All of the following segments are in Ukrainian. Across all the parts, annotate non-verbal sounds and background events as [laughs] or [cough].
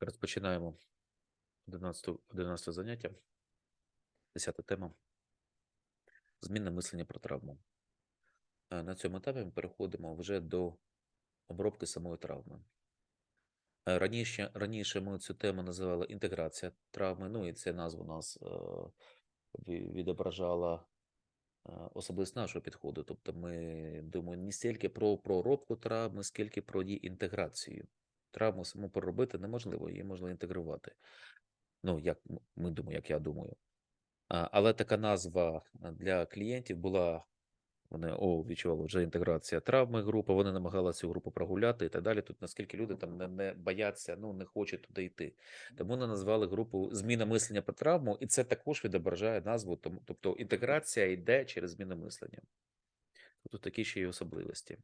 Розпочинаємо 11, 11 заняття. 10 тема. Змінне мислення про травму. Е, На цьому етапі ми переходимо вже до обробки самої травми. Е, Раніше, раніше ми цю тему називали інтеграція травми, ну і ця назва у нас е, відображала особливість нашого підходу. Тобто ми думаємо не стільки про проробку травми, скільки про її інтеграцію. Травму саму проробити неможливо, її можна інтегрувати. Ну, як ми думаємо, як я думаю. Але така назва для клієнтів була. Вони о, відчували вже інтеграція травми групи, вони намагалися цю групу прогуляти і так далі. Тут наскільки люди там не, не бояться, ну не хочуть туди йти. Тому вони назвали групу зміна мислення про травму, і це також відображає назву. Тому, тобто інтеграція йде через зміну мислення. Тут такі ще й особливості.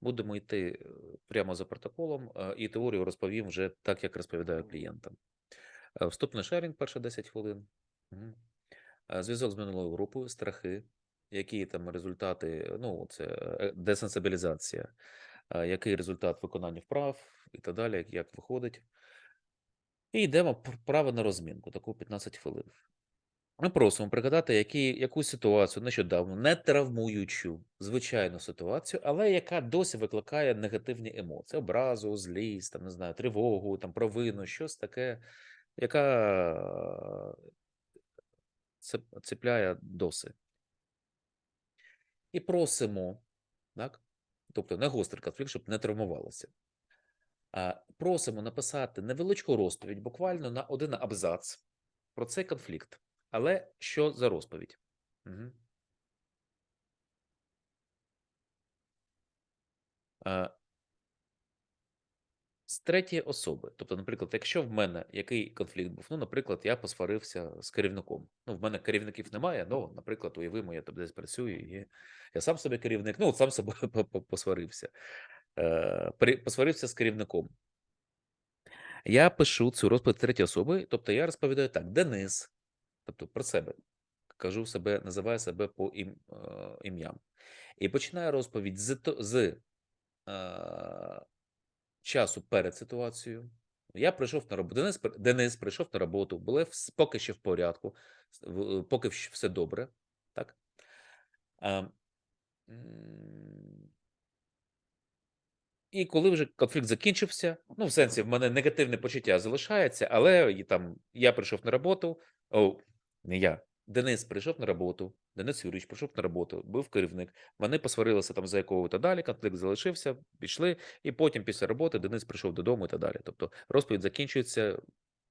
Будемо йти е, прямо за протоколом, е, і теорію розповім вже так, як розповідаю клієнтам. Е, Вступний шерінг перші 10 хвилин. Зв'язок з минулою групою, страхи, які там результати, ну, це десенсибілізація, який результат виконання вправ і так далі, як виходить. І йдемо право на розмінку, таку 15 хвилин. Ми просимо пригадати які, якусь ситуацію нещодавно, не травмуючу звичайну ситуацію, але яка досі викликає негативні емоції: образу, злість, там, не знаю, тривогу, там, провину, щось таке, яка цеп- цепляє досі. І просимо, так? тобто не гострий конфлікт, щоб не травмувалося. Просимо написати невеличку розповідь, буквально на один абзац про цей конфлікт. Але що за розповідь? Угу. З третьої особи. Тобто, наприклад, якщо в мене який конфлікт був, ну, наприклад, я посварився з керівником. Ну, в мене керівників немає, ну, наприклад, уявимо, я там десь працюю, і я сам собі керівник, ну, сам [laughs] по- посварився. Е, посварився з керівником. Я пишу цю розповідь третьої особи, тобто я розповідаю так: Денис, тобто про себе. Кажу себе, називаю себе по ім, е, ім'ям. І починаю розповідь з, з е, часу перед ситуацією. Я прийшов на роботу. Денис, Денис прийшов на роботу, були поки ще в порядку, е, поки все добре. Так? М, і коли вже конфлікт закінчився, ну, в сенсі, в мене негативне почуття залишається, але і там я прийшов на роботу. О, не я. Денис прийшов на роботу, Денис Юрійович прийшов на роботу, був керівник. Вони посварилися там за якого то далі, конфлікт залишився, пішли, і потім після роботи Денис прийшов додому і так далі. Тобто розповідь закінчується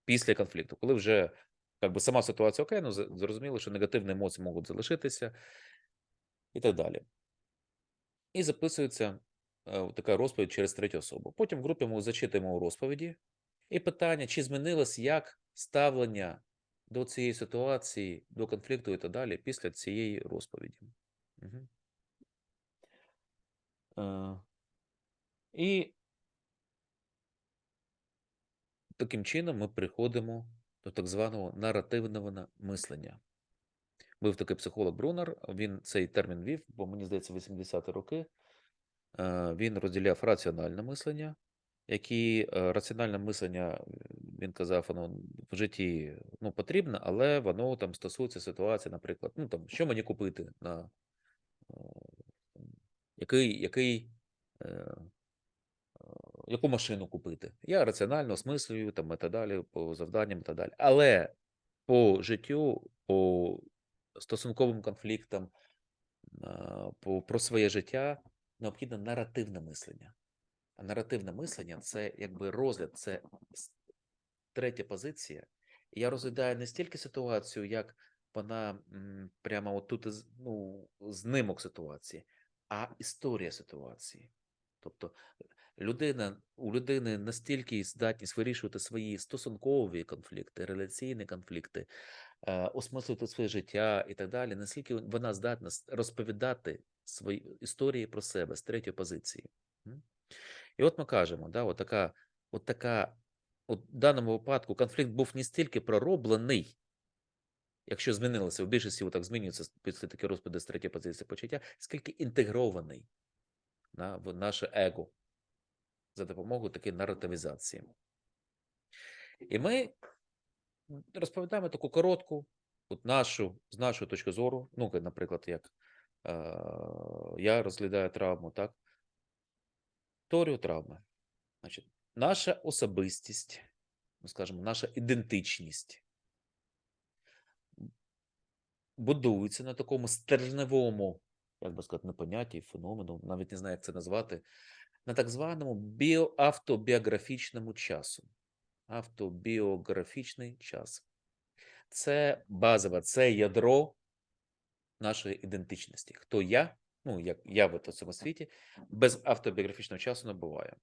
після конфлікту, коли вже як би, сама ситуація окей, ну зрозуміло, що негативні емоції можуть залишитися і так далі. І записується е, така розповідь через третю особу. Потім в групі ми зачитуємо розповіді і питання, чи змінилось як ставлення до цієї ситуації, до конфлікту і так далі після цієї розповіді. Угу. Е, і таким чином ми приходимо до так званого наративного мислення. Був такий психолог Брунер, він цей термін вів, бо мені здається, 80-ті роки. Е, Він розділяв раціональне мислення, які е, раціональне мислення, він казав, воно в житті ну, потрібно, але воно там стосується ситуації, наприклад, ну там, що мені купити на е, який, який, е, яку машину купити. Я раціонально осмислюю там і так далі, по завданням і так далі. Але по життю, по стосунковим конфліктам, по, про своє життя необхідне наративне мислення. Наративне мислення це якби розгляд, це третя позиція. І я розглядаю не стільки ситуацію, як вона прямо отут ну, знимок ситуації, а історія ситуації. Тобто людина, у людини настільки здатність вирішувати свої стосункові конфлікти, реляційні конфлікти, е, осмислювати своє життя і так далі, наскільки вона здатна розповідати свої історії про себе з третьої позиції. І от ми кажемо, да, от така, от така, от в даному випадку конфлікт був не стільки пророблений, якщо змінилося, в більшості так змінюється після такої розповіді з третьої позиції почуття, скільки інтегрований да, в наше его за допомогою такої наративізації. І ми розповідаємо таку коротку, от нашу, з нашої точки зору, ну, наприклад, як е, я розглядаю травму, так? Теорію травми. Значить, наша особистість, ну, скажімо, наша ідентичність будується на такому стержневому, як би сказати, не понятті, феномену, навіть не знаю, як це назвати, на так званому біоавтобіографічному часу. Автобіографічний час. Це базове, це ядро нашої ідентичності. Хто я, ну, як я в цьому світі, без автобіографічного часу не буває.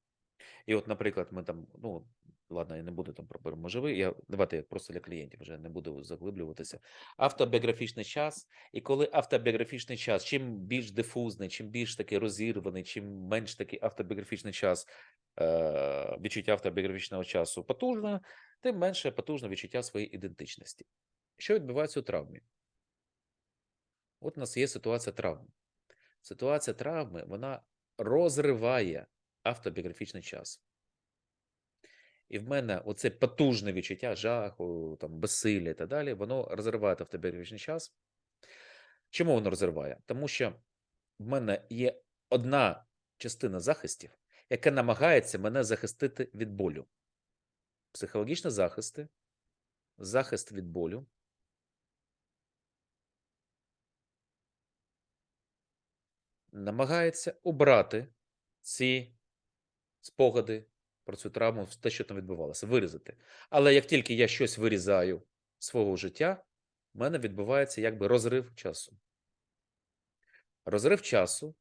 І от, наприклад, ми там, ну, ладно, я не буду там про переможовий, я давайте я просто для клієнтів вже не буду заглиблюватися. Автобіографічний час, і коли автобіографічний час, чим більш дифузний, чим більш такий розірваний, чим менш такий автобіографічний час, е, відчуття автобіографічного часу потужно, тим менше потужно відчуття своєї ідентичності. Що відбувається у травмі? От у нас є ситуація травми. Ситуація травми вона розриває автобіографічний час. І в мене оце потужне відчуття жаху, там, безсилля і так далі, воно розриває автобіографічний час. Чому воно розриває? Тому що в мене є одна частина захистів, яка намагається мене захистити від болю. Психологічні захисти, захист від болю. Намагається обрати ці спогади про цю травму, те, що там відбувалося, вирізати. Але як тільки я щось вирізаю свого життя, в мене відбувається якби розрив часу. Розрив часу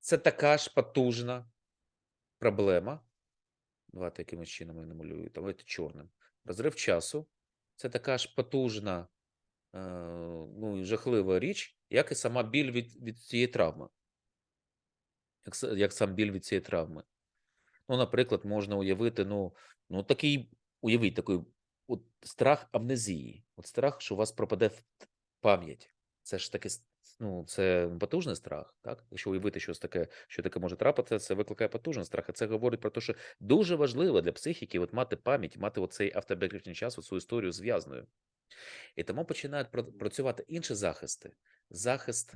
це така ж потужна проблема. Давайте якимось чином я намалюю, давайте чорним. Розрив часу це така ж потужна, е, ну жахлива річ, як і сама біль від від цієї травми. Як, як сам біль від цієї травми. Ну, наприклад, можна уявити, ну, ну такий, уявіть такий от страх амнезії, от страх, що у вас пропаде пам'ять. Це ж таки, ну, це потужний страх, так? Якщо уявити щось таке, що таке може трапити, це викликає потужний страх. І це говорить про те, що дуже важливо для психіки от мати пам'ять, мати оцей автобіографічний час, оцю історію зв'язною. І тому починають працювати інші захисти. Захист,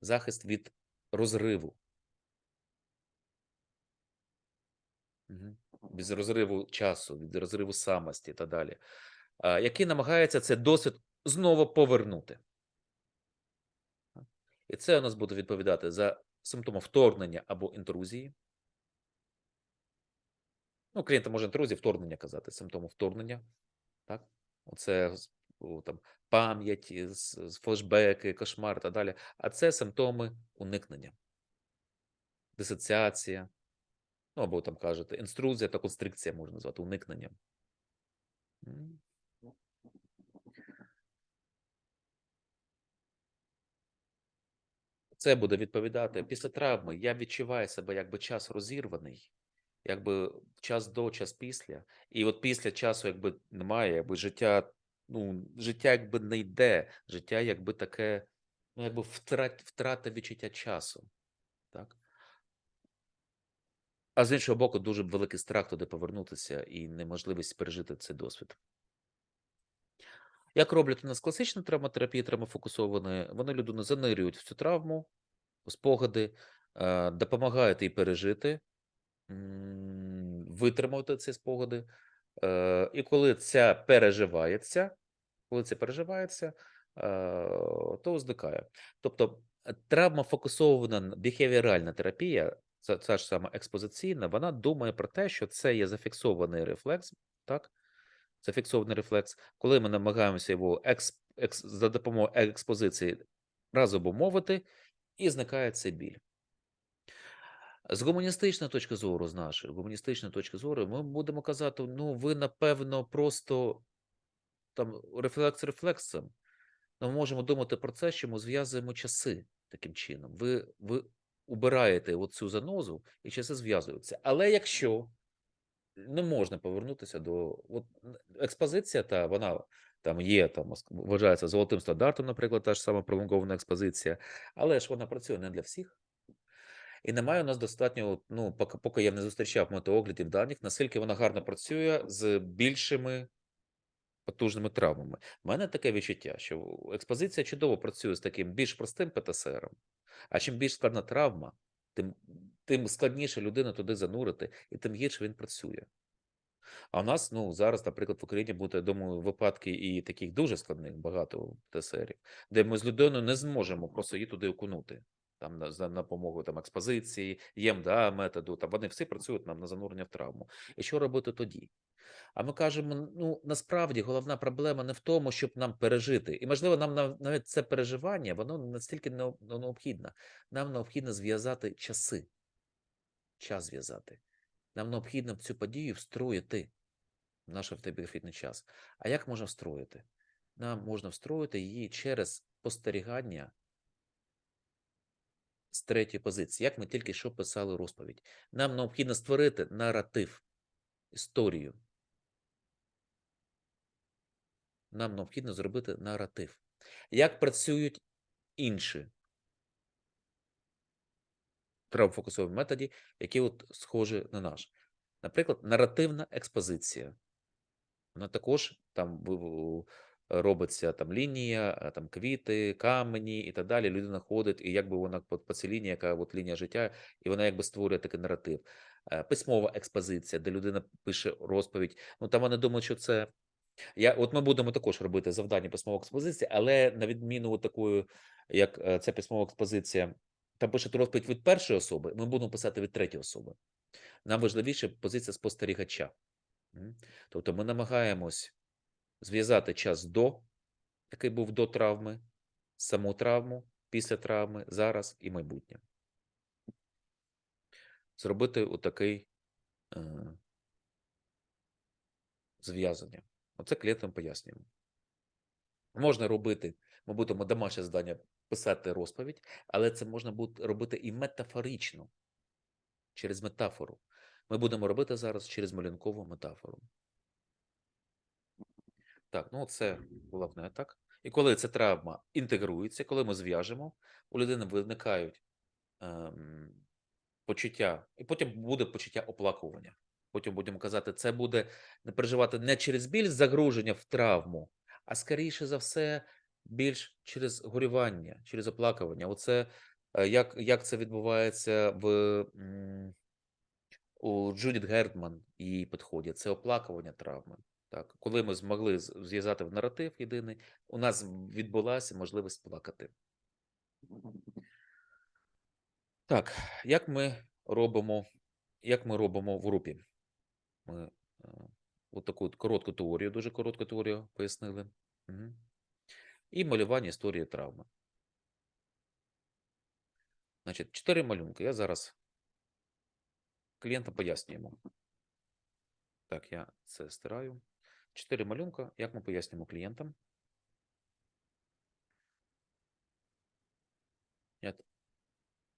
захист від розриву. Без розриву часу, від розриву самості і так далі, який намагається цей досвід знову повернути. І це у нас буде відповідати за симптоми вторгнення або інтрузії. Ну, клієнта може інтрузії, вторгнення казати, симптоми вторгнення. Так? Оце там пам'ять, флешбеки, кошмар і далі. А це симптоми уникнення, дисоціація. Ну, або там кажете, інструзія та констрикція можна назвати уникненням. Це буде відповідати після травми. Я відчуваю себе якби час розірваний, якби час до, час після. І от після часу, якби немає, якби життя, ну, життя якби не йде, життя якби таке, ну, якби втрат, втрата відчуття часу. Так? А з іншого боку, дуже великий страх туди повернутися і неможливість пережити цей досвід. Як роблять у нас класична травматерапія, травмофокусована, вони людину занирюють в цю травму, спогади, е, допомагають їй пережити, витримати ці спогади. Е, і коли це переживається, коли це переживається, е, то зникає. Тобто травмофокусована біхевіоральна терапія ця, ця ж сама експозиційна, вона думає про те, що це є зафіксований рефлекс, так? Зафіксований рефлекс, коли ми намагаємося його екс, екс, за допомогою експозиції разом умовити, і зникає цей біль. З гуманістичної точки зору, з нашої гуманістичної точки зору, ми будемо казати: ну, ви, напевно, просто там рефлекс рефлексом. Ми можемо думати про це, що ми зв'язуємо часи таким чином. Ви ви убираєте оцю занозу, і часи зв'язуються. Але якщо не можна повернутися до от, експозиція, та вона там є, там вважається золотим стандартом, наприклад, та ж сама пролонгована експозиція, але ж вона працює не для всіх. І немає у нас достатньо, ну, поки, поки я не зустрічав метеоглядів даних, наскільки вона гарно працює з більшими потужними травмами. У мене таке відчуття, що експозиція чудово працює з таким більш простим ПТСРом, а чим більш складна травма, тим, тим складніше людину туди занурити, і тим гірше він працює. А у нас, ну, зараз, наприклад, в Україні буде, я думаю, випадки і таких дуже складних багато ТСРів, де ми з людиною не зможемо просто її туди окунути. Там за допомогою там, експозиції, ЄМДА методу, там вони всі працюють нам на занурення в травму. І що робити тоді? А ми кажемо: ну насправді головна проблема не в тому, щоб нам пережити. І можливо, нам навіть це переживання, воно настільки ну, необхідне. Нам необхідно зв'язати часи, час зв'язати. Нам необхідно цю подію встроїти в наш автобіографічний час. А як можна встроїти? Нам можна встроїти її через спостерігання з третьої позиції, як ми тільки що писали розповідь. Нам необхідно створити наратив, історію. Нам необхідно зробити наратив. Як працюють інші травмофокусові методи, які от схожі на наш. Наприклад, наративна експозиція. Вона також там робиться там лінія, там квіти, камені і так далі. Людина ходить, і якби вона по, цій лінії, яка от лінія життя, і вона якби створює такий наратив. Письмова експозиція, де людина пише розповідь. Ну там вони думають, що це. Я, от ми будемо також робити завдання письмової експозиції, але на відміну от такої, як ця письмова експозиція, там пише розповідь від першої особи, ми будемо писати від третьої особи. Нам важливіше позиція спостерігача. Тобто ми намагаємось зв'язати час до, який був до травми, саму травму, після травми, зараз і майбутнє. Зробити отакий е, зв'язання. Оце клієнтам пояснюємо. Можна робити, ми будемо домашнє завдання писати розповідь, але це можна буде робити і метафорично, через метафору. Ми будемо робити зараз через малюнкову метафору. Так, ну це головне, так? І коли ця травма інтегрується, коли ми зв'яжемо, у людини виникають ем, почуття, і потім буде почуття оплакування. Потім будемо казати, це буде не переживати не через біль загруження в травму, а скоріше за все, більш через горювання, через оплакування. Оце е, як, як це відбувається в у Джудіт Гердман її підході, це оплакування травми. Так, коли ми змогли зв'язати в наратив єдиний, у нас відбулася можливість плакати. Так, як ми робимо, як ми робимо в групі? Ми е, от таку коротку теорію, дуже коротку теорію пояснили. Угу. І малювання історії травми. Значить, чотири малюнки. Я зараз клієнтам пояснюємо. Так, я це стираю. Чотири малюнка. Як ми пояснюємо клієнтам?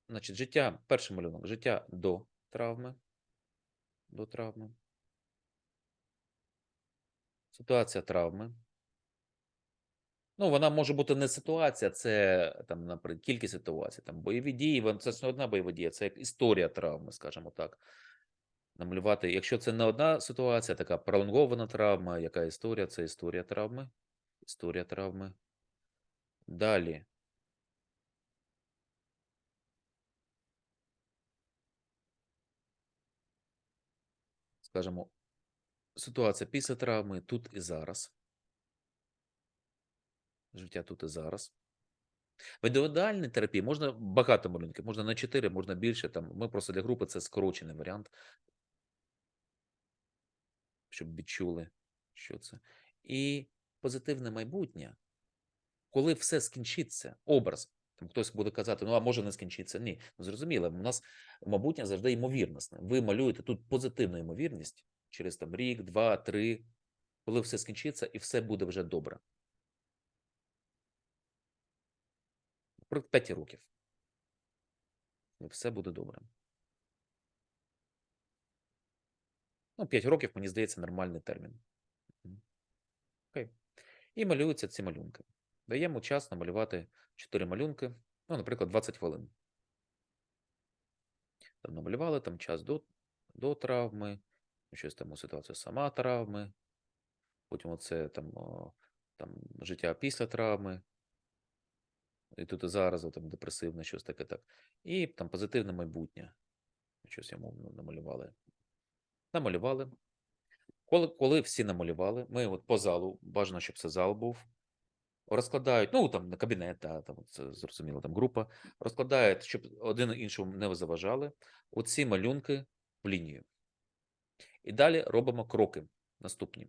Значить, життя, перший малюнок, життя до травми. До травми. Ситуація травми. Ну, вона може бути не ситуація, це там, наприклад, кількість ситуацій, там бойові дії, це не одна бойова дія, це як історія травми, скажімо так. Намалювати, якщо це не одна ситуація, така пролонгована травма, яка історія, це історія травми. Історія травми. Далі. Скажімо, ситуація після травми тут і зараз. Життя тут і зараз. В індивідуальній терапії можна багато малюнків, можна на 4, можна більше. Там, ми просто для групи це скорочений варіант, щоб відчули, що це. І позитивне майбутнє, коли все скінчиться, образ. Там хтось буде казати, ну а може не скінчиться. Ні, ну зрозуміло, у нас майбутнє завжди ймовірностне. Ви малюєте тут позитивну ймовірність через там рік, два, три, коли все скінчиться і все буде вже добре. Про 5 років. І все буде добре. Ну, 5 років, мені здається, нормальний термін. Окей. І малюються ці малюнки. Даємо час намалювати 4 малюнки, ну, наприклад, 20 хвилин. там намалювали там час до, до травми, щось там у ситуацію сама травми, потім оце там, там життя після травми, і тут і зараз там депресивне, щось таке так. І там позитивне майбутнє. Щось йому ну, намалювали. Намалювали. Коли, коли всі намалювали, ми от по залу, бажано, щоб це зал був, розкладають, ну там на кабінет, да, там це зрозуміло, там група, розкладають, щоб один іншому не заважали, оці малюнки в лінію. І далі робимо кроки наступні.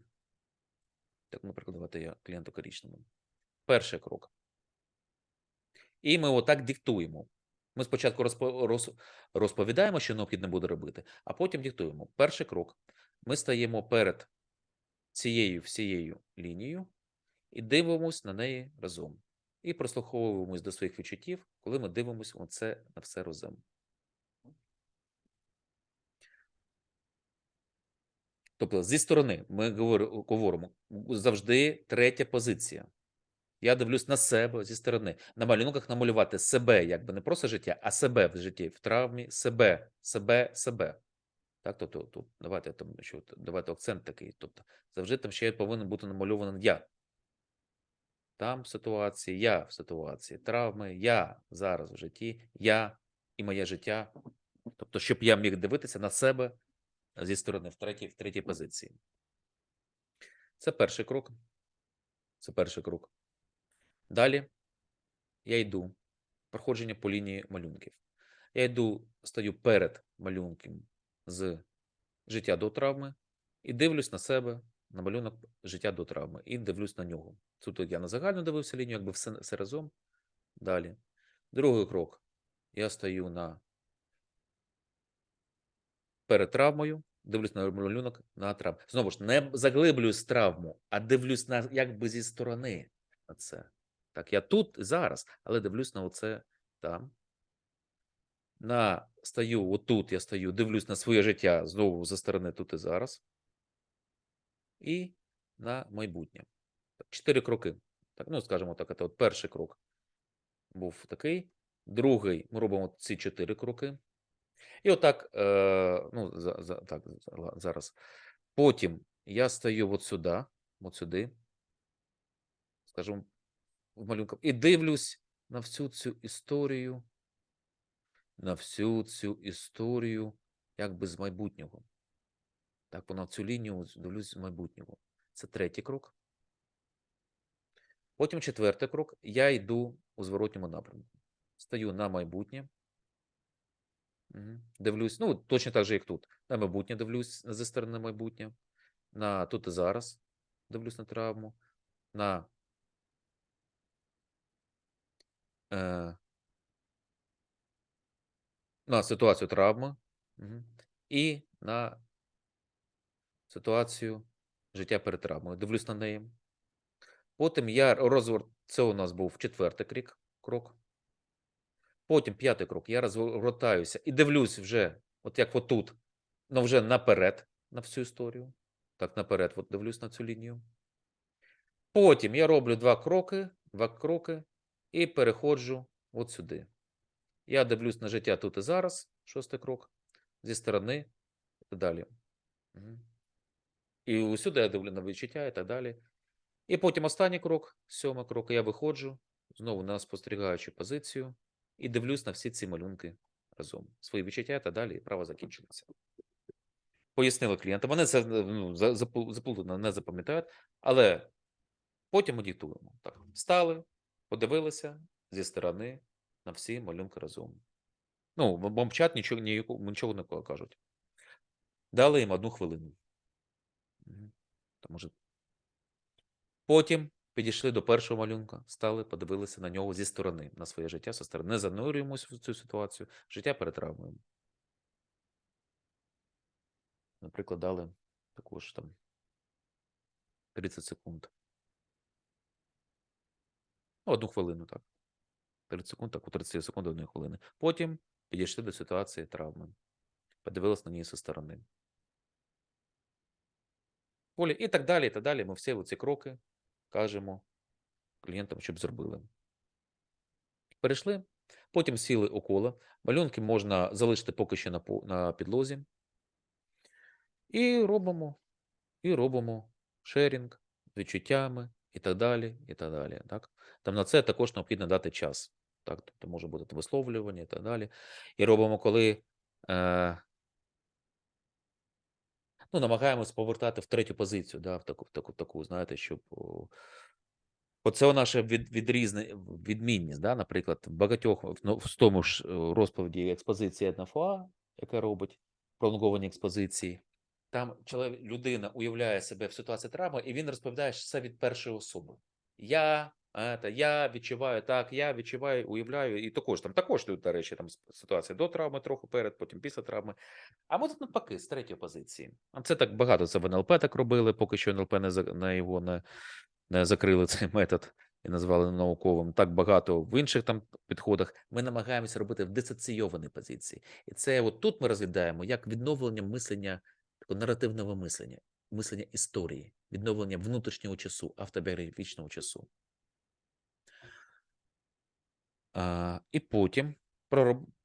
Так, наприклад, давайте я клієнту коричневому. Перший крок. І ми отак диктуємо. Ми спочатку розповідаємо, що необхідно буде робити, а потім диктуємо. Перший крок. Ми стаємо перед цією всією лінією і дивимось на неї разом. І прослуховуємось до своїх відчуттів, коли ми дивимося на це на все разом. Тобто, зі сторони ми говоримо завжди третя позиція. Я дивлюсь на себе зі сторони. На малюнках намалювати себе, якби не просто життя, а себе в житті, в травмі, себе, себе, себе. Так, тобто, тут давайте там що давайте акцент такий. Тобто, завжди там ще повинен бути намальований я. Там в ситуації, я в ситуації, травми, я зараз в житті, я і моє життя. Тобто, щоб я міг дивитися на себе зі сторони в третій, в третій позиції. Це перший крок. Це перший крок. Далі я йду. Проходження по лінії малюнків. Я йду, стою перед малюнком з життя до травми і дивлюсь на себе, на малюнок життя до травми, і дивлюсь на нього. Тут я на загальну дивився лінію, якби все, все разом. Далі. Другий крок. Я стою на перед травмою, дивлюсь на малюнок на травму. Знову ж, не заглиблююсь травму, а дивлюсь на якби зі сторони на це. Так, я тут зараз, але дивлюсь на оце там. На стою, отут я стою, дивлюсь на своє життя знову за сторони тут і зараз. І на майбутнє. Чотири кроки. Так, ну, скажімо так, це от перший крок був такий. Другий ми робимо ці чотири кроки. І отак, е, ну, за, за, так, зараз. Потім я стою от сюди, от сюди, скажімо, в малюнках, і дивлюсь на всю цю історію, на всю цю історію, якби з майбутнього. Так, вона цю лінію дивлюсь з майбутнього. Це третій крок. Потім четвертий крок. Я йду у зворотньому напрямку. Стаю на майбутнє. Дивлюсь, ну, точно так же, як тут. На майбутнє дивлюсь зі сторони майбутнє. На тут і зараз дивлюсь на травму. На е, на ситуацію травми. І на ситуацію життя перед травмою. Дивлюсь на неї. Потім я розгорт, це у нас був четвертий крік, крок. Потім п'ятий крок. Я розвертаюся і дивлюсь вже, от як отут, ну вже наперед на всю історію. Так, наперед, от дивлюсь на цю лінію. Потім я роблю два кроки, два кроки і переходжу от сюди. Я дивлюсь на життя тут і зараз, шостий крок, зі сторони і так далі. І усюди я дивлю на відчуття і так далі. І потім останній крок, сьомий крок, я виходжу знову на спостерігаючу позицію і дивлюсь на всі ці малюнки разом. Свої відчуття та далі, і право закінчується. Пояснили клієнтам. Вони це ну, заплутано не запам'ятають, але потім ми. Так, встали, подивилися зі сторони на всі малюнки разом. Ну, бо мовчать, нічого, нічого не кажуть. Дали їм одну хвилину. Мгм. То може Потім підійшли до першого малюнка, стали, подивилися на нього зі сторони, на своє життя зі сторони. Не занурюємось в цю ситуацію, життя перетравмуємо. Наприклад, дали також там 30 секунд. Ну, одну хвилину, так. 30 секунд, так, у 30 секунд одної хвилини. Потім підійшли до ситуації травми. Подивилися на неї зі сторони. Полі, і так далі, і так далі. Ми всі ці кроки кажемо клієнтам, щоб зробили. Перейшли Потім сіли у коло. Малюнки можна залишити поки що на, на підлозі. І робимо, і робимо шерінг з відчуттями і так далі. і так далі. Так? Там на це також необхідно дати час. Так? Тобто може бути висловлювання і так далі. І робимо, коли е, ну, намагаємось повертати в третю позицію, да, в таку, в таку, в таку знаєте, щоб. Оце наша від, відрізне, відмінність. Да? Наприклад, в багатьох ну, в тому ж е, розповіді експозиції НФА, яка робить пролонговані експозиції, там чоловік, людина уявляє себе в ситуації травми, і він розповідає все від першої особи. Я, ета, я відчуваю так, я відчуваю, уявляю, і також там також тут, до речі, там ситуація до травми, трохи перед, потім після травми. А ми тут навпаки, з третьої позиції. А Це так багато. Це в НЛП так робили, поки що НЛП не, не його не, не закрили цей метод і назвали науковим. Так багато в інших там підходах. Ми намагаємося робити в дисоційованій позиції. І це от тут ми розглядаємо як відновлення мислення, наративного мислення, мислення історії, відновлення внутрішнього часу, автобіографічного часу. А, і потім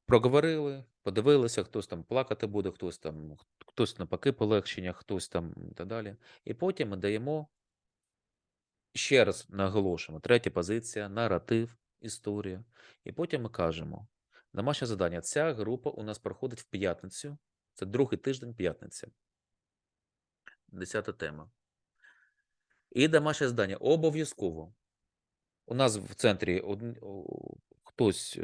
проговорили, подивилися, хтось там плакати буде, хтось там, хтось навпаки полегшення, хтось там і так далі. І потім ми даємо ще раз наголошуємо, третя позиція, наратив, історія. І потім ми кажемо: домашнє завдання. Ця група у нас проходить в п'ятницю. Це другий тиждень п'ятниця. Десята тема. І домашнє завдання обов'язково. У нас в центрі хтось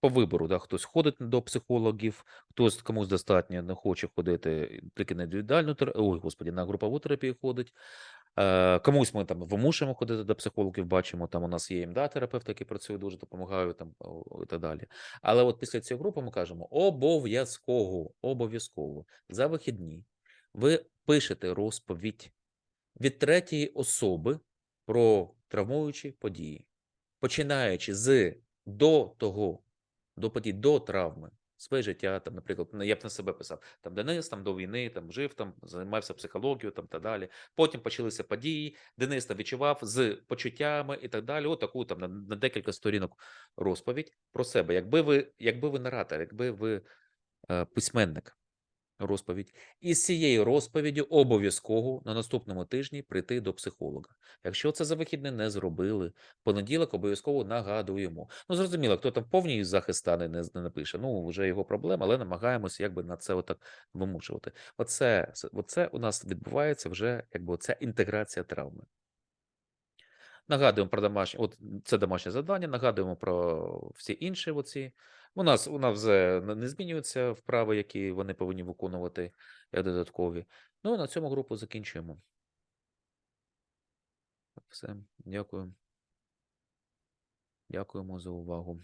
по вибору, да, хтось ходить до психологів, хтось комусь достатньо не хоче ходити тільки на індивідуальну терапію, ой, господі, на групову терапію ходить. Е, комусь ми там вимушуємо ходити до психологів, бачимо, там у нас є МДА терапевти, які працюють, дуже допомагають там і так далі. Але от після цієї групи ми кажемо обов'язково, обов'язково за вихідні ви пишете розповідь від третьої особи про травмуючі події, починаючи з до того, до подій, до травми, своє життя, там, наприклад, ну, я б на себе писав, там Денис там до війни, там жив, там займався психологією, там та далі. Потім почалися події. Денис там відчував з почуттями і так далі. Отаку там на, на декілька сторінок розповідь про себе. Якби ви, якби ви наратор, якби ви е, письменник, розповідь. І з цією розповіддю обов'язково на наступному тижні прийти до психолога. Якщо це за вихідне не зробили, понеділок обов'язково нагадуємо. Ну, зрозуміло, хто там повній захист стане, не, не напише. Ну, вже його проблема, але намагаємося якби на це отак вимушувати. Оце, оце у нас відбувається вже якби оця інтеграція травми. Нагадуємо про домашнє, от це домашнє завдання, нагадуємо про всі інші оці. У нас у нас не змінюються вправи, які вони повинні виконувати додаткові. Ну і на цьому групу закінчуємо. Все, дякую. Дякуємо за увагу.